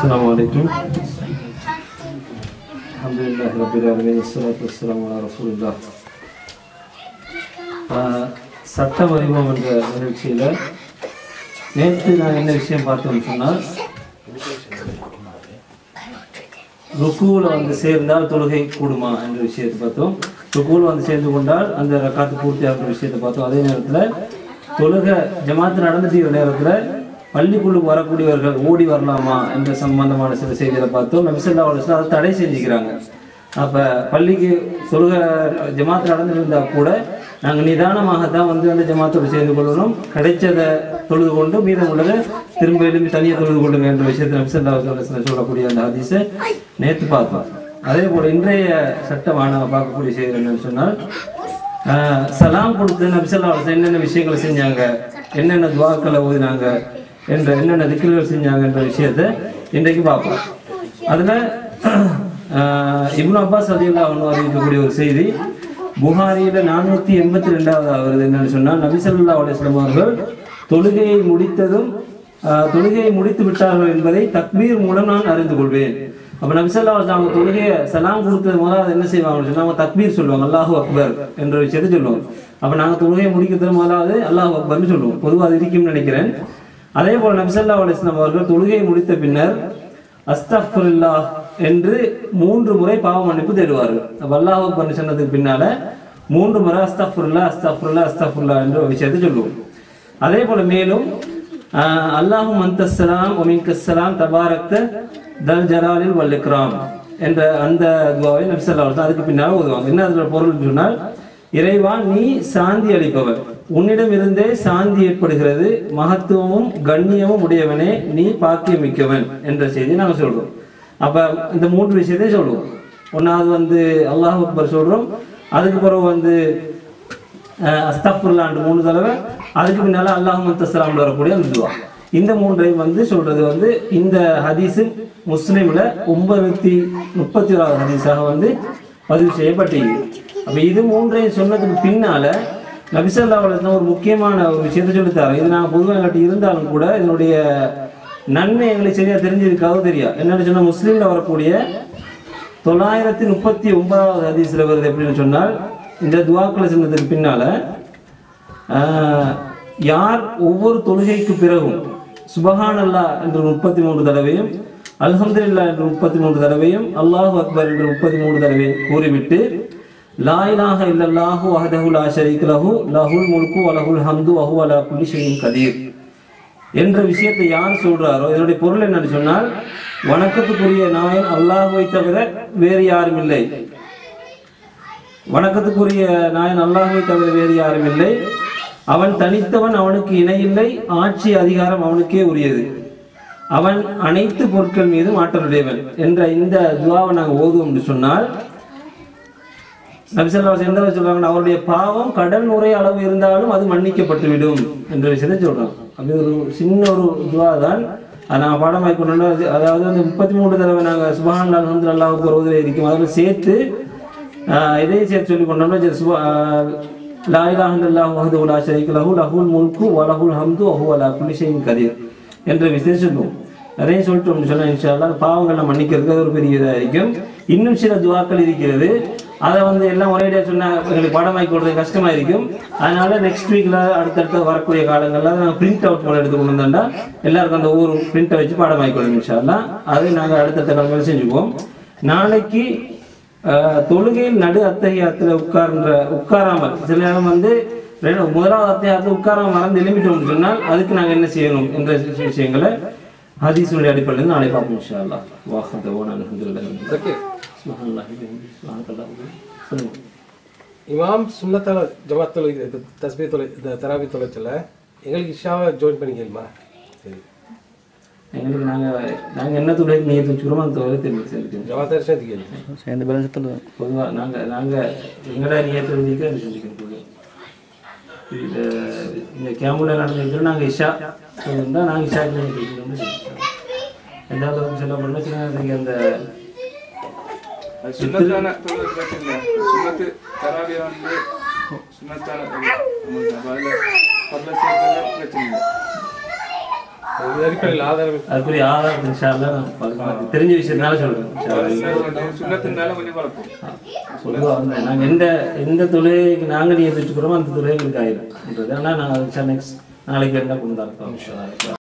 Selamun Aleyküm. Elhamdülillahi Rabbil Alemin. Esselatu vesselamu ala Resulullah. சட்ட வடிவம் என்ற நிகழ்ச்சியில் நேற்று நான் என்ன விஷயம் பார்த்தோம் சொன்னால் ருக்குவில் வந்து சேர்ந்தால் தொழுகை கூடுமா என்ற விஷயத்தை பார்த்தோம். ருக்குவில் வந்து சேர்ந்து கொண்டால் அந்த ரக்காத்து பூர்த்தி ஆகிற விஷயத்தை பார்த்தோம். அதே நேரத்தில் தொழுகை ஜமாத்து நடந்துட்டு நேரத்தில் பள்ளிக்குள்ளுக்கு வரக்கூடியவர்கள் ஓடி வரலாமா என்ற சம்பந்தமான சில செய்திகளை பார்த்தோம். நபிசல்லா அலுவலாம் அதை தடை செஞ்சுக்கிறாங்க. அப்போ பள்ளிக்கு தொழுகை ஜமாத்து நடந்துருந்தால் கூட நாங்கள் நிதானமாக தான் வந்து அந்த ஜமாத்தோடு சேர்ந்து கொள்ளணும். கிடைச்சதை தொழுது கொண்டு மீதம் உள்ளதை திரும்ப எழுப்பி தனியாக தொழுது கொள்ளுங்க என்ற விஷயத்தை நபிசல்லா சொல்லக்கூடிய அந்த ஹதீஸை நேற்று பார்த்தோம். அதே போல் இன்றைய சட்டமான பார்க்கக்கூடிய செய்தி என்னன்னு சொன்னால் சலாம் கொடுத்து நபிசல்லா என்னென்ன விஷயங்களை செஞ்சாங்க என்னென்ன துவாக்களை ஓதினாங்க என்ற என்னென்ன திக்கில்கள் செஞ்சாங்க என்ற விஷயத்தை இன்றைக்கு பார்ப்போம். அதில் இப்னு அப்பாஸ் அதிகல்லா ஒன்று அறிவிக்கக்கூடிய ஒரு செய்தி புகாரியில் நானூற்றி எண்பத்தி ரெண்டாவது வருது என்னன்னு சொன்னால் நபிசல்லா அலுவலம் அவர்கள் தொழுகையை முடித்ததும் தொழுகையை முடித்து விட்டார்கள் என்பதை தக்பீர் மூலம் நான் அறிந்து கொள்வேன். அப்ப நபிசல்லா அவங்க தொழுகையை சலாம் கொடுத்தது முதல்ல என்ன செய்வாங்கன்னு அப்படின்னு அவங்க தக்பீர் சொல்லுவாங்க அல்லாஹு அக்பர் என்ற விஷயத்தை சொல்லுவாங்க அப்ப நாங்க தொழுகையை முடிக்கிறது முதலாவது அல்லாஹு அக்பர்னு சொல்லுவோம். பொதுவாக அது இருக்கும்னு நினைக்கிறேன். அதே போல நபிசல்லா அலிஸ்லாம் அவர்கள் தொழுகையை முடித்த பின்னர் அஸ்தஃபுல்லா என்று மூன்று முறை பாவ மன்னிப்பு தேடுவார்கள். அப்போ அல்லாஹ் அக்பர்னு சொன்னதுக்கு பின்னால மூன்று முறை அஸ்தஃபுல்லா அஸ்தஃபுல்லா அஸ்தஃபுல்லா என்ற விஷயத்தை சொல்லுவோம். அதே போல மேலும் அல்லாஹும் அந்தஸ்ஸலாம் ஒமின்கஸ்ஸலாம் தபாரக்த தல் ஜலாலில் வல்லிக்ராம் என்ற அந்த துவாவை நபிசல்லா அதுக்கு பின்னால் ஓதுவாங்க. என்ன அதில் பொருள் சொன்னால் இறைவா நீ சாந்தி அளிப்பவர். உன்னிடம் இருந்தே சாந்தி ஏற்படுகிறது. மகத்துவமும் கண்ணியமும் உடையவனே நீ பாக்கியமிக்கவன் என்ற செய்தியை நாங்கள் சொல்றோம். அப்ப இந்த மூன்று விஷயத்தை சொல்லுவோம். ஒன்னாவது வந்து அல்லாஹ் அக்பர் சொல்றோம். அதுக்கு பிறகு வந்து அஸ்தஃபுல்லாண்டு மூணு தடவை அதுக்கு பின்னால் அல்லாஹ் முத்தஸ்லாம்ல வரக்கூடிய அந்த துவா. இந்த மூன்றையும் வந்து சொல்றது வந்து இந்த ஹதீஸு முஸ்லீமில் ஒன்பத்தி முப்பத்தி ஓராவது ஹதீஸாக வந்து பதிவு செய்யப்பட்டிருக்கு. அப்போ இது மூன்றையும் சொன்னதுக்கு பின்னால் நபிசல்லாவில் ஒரு முக்கியமான ஒரு விஷயத்தை சொல்லித்தாரு. இது நான் பொதுவாக கட்டி இருந்தாலும் கூட இதனுடைய நன்மை எங்களுக்கு சரியாக தெரிஞ்சிருக்காவது தெரியாது என்னென்னு சொன்னால் முஸ்லீமில் வரக்கூடிய தொள்ளாயிரத்தி முப்பத்தி ஒன்பதாவது ஹதீஸில் வருது எப்படின்னு சொன்னால் இந்த துவாக்களை சொன்னதுக்கு பின்னால ஆஹ், யார் ஒவ்வொரு தொழுகைக்கு பிறகும் சுபஹான் அல்லா என்று முப்பத்தி மூன்று தடவையும் அல்ஹம்துல்லா என்று முப்பத்தி மூன்று தடவையும் அல்லாஹு அக்பர் என்று முப்பத்தி மூன்று தடவையும் கூறிவிட்டு லா இல்லல்லாஹு அஹதஹுல் ஆஷரிக் லஹு லஹுல் முல்கு அலஹுல் ஹம்து அஹு அலா குல்லி செய்யும் கதீர். என்ற விஷயத்தை யார் சொல்றாரோ இதனுடைய பொருள் என்னன்னு சொன்னால் வணக்கத்துக்குரிய நாயன் அல்லாஹுவை தவிர வேறு யாரும் இல்லை. வணக்கத்துக்குரிய நாயன் அல்லாஹை தவிர வேறு யாரும் இல்லை. அவன் தனித்தவன் அவனுக்கு இணையில்லை ஆட்சி அதிகாரம் அவனுக்கே உரியது. அவன் அனைத்து பொருட்கள் மீதும் ஆற்றலுடையவன் என்ற இந்த துவாவை நாங்கள் ஓதுவோம் என்று சொன்னால் நபிசல்லா எந்த வகை சொல்றாங்கன்னா அவருடைய பாவம் கடல் நுரை அளவு இருந்தாலும் அது மன்னிக்கப்பட்டு விடும் என்ற விஷயத்தை சொல்றாங்க. அது ஒரு சின்ன ஒரு துவா தான். அதை நாங்கள் பாடமாக்கி அதாவது வந்து முப்பத்தி மூணு தடவை நாங்கள் சுபஹான் அல்ஹம்து அல்லாஹுக்கு ஒரு உதவி இருக்கும். அதில் சேர்த்து இதையும் சேர்த்து சொல்லி கொண்டோம்னா சரி, சுப லா இலாஹ இல்லல்லாஹு வஹ்தஹு லா ஷரீக லஹு லஹுல் முல்கு வ லஹுல் ஹம்து வ அலா குல்லி ஷைஇன் கதீர் என்ற அதையும் சொல்லிட்டோம்னு சொன்னா இன்ஷா பாவங்களை மன்னிக்கிறதுக்கு அது ஒரு பெரிய இதாக இருக்கும் இன்னும் சில துவாக்கள் இருக்கிறது அதை வந்து எல்லாம் ஒரேடியாக சொன்னால் எங்களுக்கு படமாக்கி கொடுறது கஷ்டமாக இருக்கும் அதனால நெக்ஸ்ட் வீக்கில் அடுத்தடுத்த வரக்கூடிய காலங்களில் நாங்கள் பிரிண்ட் அவுட் மூலம் எடுத்து கொண்டு வந்தோம்னா எல்லாருக்கும் அந்த ஊர் பிரிண்ட்டை வச்சு பாடமாக்கி கொடுங்க இன்ஷா அது நாங்கள் அடுத்தடுத்த காலங்களில் செஞ்சுக்குவோம் நாளைக்கு தொழுகையில் நடு அத்தகையத்தில் உட்கார்ன்ற உட்காராமல் சில நேரம் வந்து முதலாவது அத்தியாயத்தில் உட்காராம மறந்து எழுப்பிட்டோம்னு சொன்னால் அதுக்கு நாங்கள் என்ன செய்யணும் என்ற விஷயங்களை ஹதீஸுடைய அடிப்படையில் நாளை பார்ப்போம் இன்ஷா வபிஹம்திஹி சுப்ஹானல்லாஹி சொல்லுங்க. இமாம் சுன்னத்தால ஜமாத் தொலை தஸ்பீ தொலை தராபி தொலைச்சல எங்களுக்கு இஷாவை ஜாயின் பண்ணிக்கலுமா? எங்களுக்கு நாங்கள் நாங்கள் என்ன தொழில் நீ வச்சுக்கிறோமோ அந்த தொழிலை அரிசி கேள்வி சேர்ந்து சொல்லுவேன் பொதுவாக நாங்கள் நாங்கள் எங்கடா நீ தெரிஞ்சுக்க அது செஞ்சுக்கணும் இந்த இந்த கேமரா நடந்துக்கிறோம் நாங்கள் இஷா இருந்தால் நாங்கள் இஷா செஞ்சுக்கணும்னு எந்த அளவுக்கு சொல்ல சின்ன நேரத்துக்கு அந்த சுண்ணத்தான தொழுகை பிரச்சனை இல்லை சுண்ணத்து தராவிய வந்து அப்ப அதுல பிரச்சனை இல்லை அதுக்குரிய ஆதாரம் இன்ஷால்லா நான் தெரிஞ்ச விஷயத்தினால சொல்றேன் வந்து. நாங்கள் எந்த எந்த தொழிலுக்கு நாங்கள் நீ வச்சுக்கிறோமோ அந்த தொழில் எங்களுக்கு ஆயிடும் ஆனால் நாங்கள் நெக்ஸ்ட் நாளைக்கு என்ன கொண்டு